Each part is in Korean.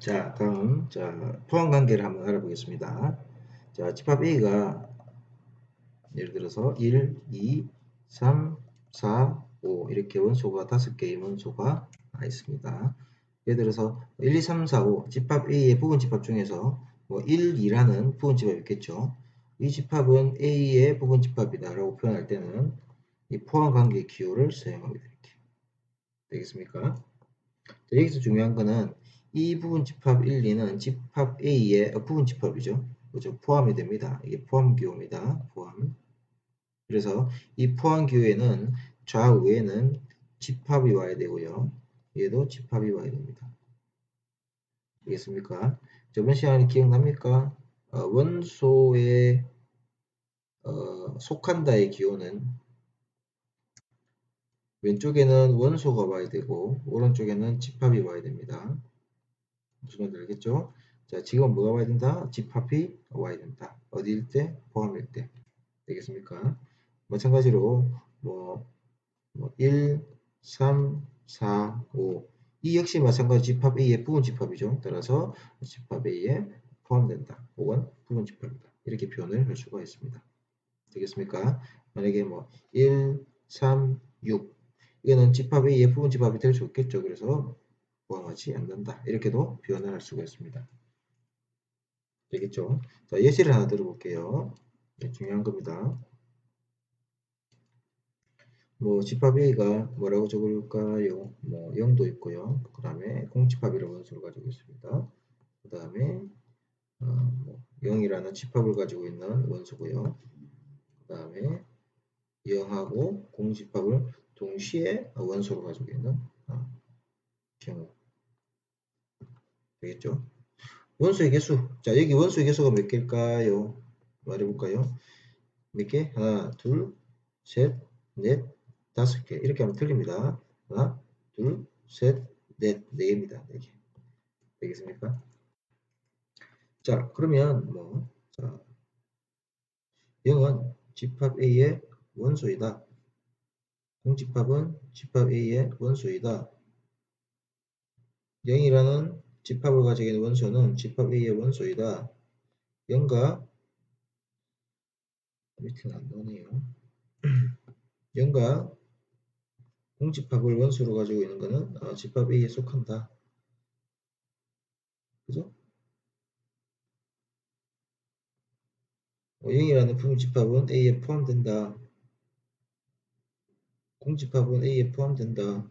자, 다음, 자, 포함 관계를 한번 알아보겠습니다. 자, 집합 A가 예를 들어서 1, 2, 3, 4, 5 이렇게 원소가 5개의 원소가 있습니다. 예를 들어서 1, 2, 3, 4, 5 집합 A의 부분 집합 중에서 뭐 1, 2라는 부분 집합이 있겠죠. 이 집합은 A의 부분 집합이다 라고 표현할 때는 이 포함 관계 기호를 사용하게 될게요. 되겠습니까? 자, 여기서 중요한 거는 이 부분 집합 1, 2는 집합 A의 부분 집합이죠. 그죠? 포함이 됩니다. 이게 포함 기호입니다. 포함. 그래서 이 포함 기호에는 좌우에는 집합이 와야 되고요. 얘도 집합이 와야 됩니다. 알겠습니까? 저번 시간에 기억납니까? 어, 원소에 어, 속한다의 기호는 왼쪽에는 원소가 와야 되고 오른쪽에는 집합이 와야 됩니다. 말인지 알겠죠? 자, 지금 뭐가 와야 된다? 집합이 와야 된다. 어디일 때? 포함일 때. 되겠습니까? 마찬가지로 뭐, 뭐 1, 3, 4, 5. 이 역시 마찬가지 집합 A의 부분 집합이죠. 따라서 집합 A에 포함된다. 혹은 부분 집합이다. 이렇게 표현을 할 수가 있습니다. 되겠습니까? 만약에 뭐 1, 3, 6 이거는 집합 A의 부분 집합이 될 수 있겠죠. 그래서 포함하지 않는다. 이렇게도 표현을 할 수가 있습니다. 되겠죠? 자, 예시를 하나 들어볼게요. 네, 중요한 겁니다. 뭐 집합 A가 뭐라고 적을까요? 뭐 0도 있고요. 그 다음에 공집합이라는 원소를 가지고 있습니다. 그 다음에 어, 뭐 0이라는 집합을 가지고 있는 원소고요. 그 다음에 0하고 공집합을 동시에 원소로 가지고 있는 어, 경우 되겠죠? 원소의 개수. 자, 여기 원소의 개수가 몇 개일까요? 말해볼까요? 몇 개? 하나, 둘, 셋, 넷, 다섯 개. 이렇게 하면 틀립니다. 하나, 둘, 셋, 넷, 네 개입니다. 네 개. 되겠습니까? 자, 그러면 뭐, 자, 0은 집합 A의 원소이다. 공집합은 집합 A의 원소이다. 0이라는 집합을 가지고 있는 원소는 집합 A의 원소이다. 0과 밑에는 안 나오네요. 0과 공집합을 원소로 가지고 있는 것은 어, 집합 A에 속한다. 그죠? 0이라는 부분집합은 A에 포함된다. 공집합은 A에 포함된다.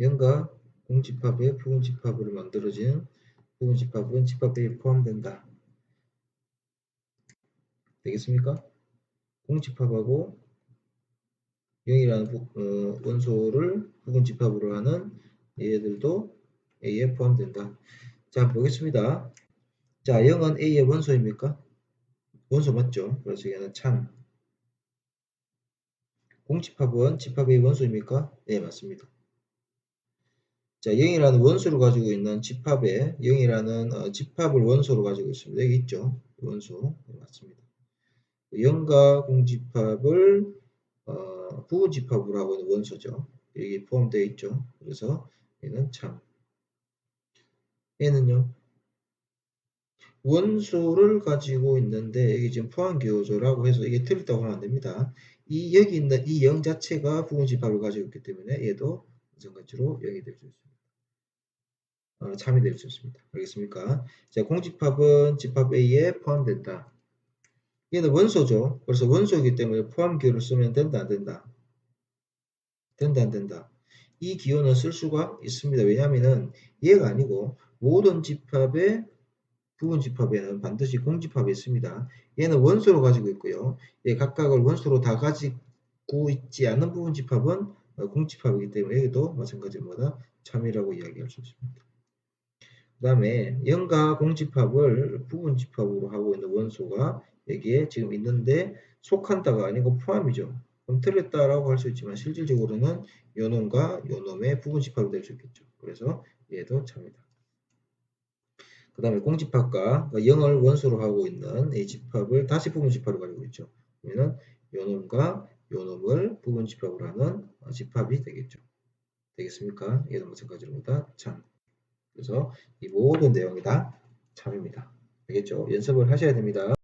0과 공집합의 부분집합으로 만들어진 부분집합은 집합 A에 포함된다. 되겠습니까? 공집합하고 0이라는 어, 원소를 부분집합으로 하는 얘들도 A에 포함된다. 자, 보겠습니다. 자, 0은 A의 원소입니까? 원소 맞죠? 그래서 얘는 참. 공집합은 집합의 원소입니까? 네, 맞습니다. 자, 0이라는 원소를 가지고 있는 집합에 0이라는 어, 집합을 원소로 가지고 있습니다. 여기 있죠? 원소. 네, 맞습니다. 0과 공집합을 어, 부분집합으로 하고 있는 원소죠. 여기 포함되어 있죠. 그래서 얘는 참. 얘는요. 원소를 가지고 있는데 여기 지금 포함기호조라고 해서 이게 틀렸다고 하면 안 됩니다. 이 여기 있는 이 0 자체가 부분집합을 가지고 있기 때문에 얘도 마찬가지로 0이 될수 있습니다. 어, 참이 될수 있습니다. 알겠습니까? 자, 공집합은 집합 A에 포함된다. 얘는 원소죠. 그래서 원소이기 때문에 포함 기호를 쓰면 된다, 안 된다? 된다, 안 된다? 이 기호는 쓸 수가 있습니다. 왜냐하면 얘가 아니고 모든 집합의 부분 집합에는 반드시 공집합이 있습니다. 얘는 원소로 가지고 있고요. 얘 각각을 원소로 다 가지고 있지 않은 부분 집합은 어, 공집합이기 때문에 여기도 마찬가지로 뭐다? 참이라고 이야기할 수 있습니다. 그 다음에 0과 공집합을 부분집합으로 하고 있는 원소가 여기에 지금 있는데 속한다가 아니고 포함이죠. 그럼 틀렸다라고 할 수 있지만 실질적으로는 요놈과 요놈의 부분집합이 될 수 있겠죠. 그래서 얘도 참이다. 그 다음에 공집합과 0을 원소로 하고 있는 이 집합을 다시 부분집합으로 가지고 있죠. 그러면 요놈과 요놈을 부분 집합으로 하는 집합이 되겠죠. 되겠습니까? 얘도 마찬가지로 보다 참. 그래서 이 모든 내용이 다 참입니다. 알겠죠? 연습을 하셔야 됩니다.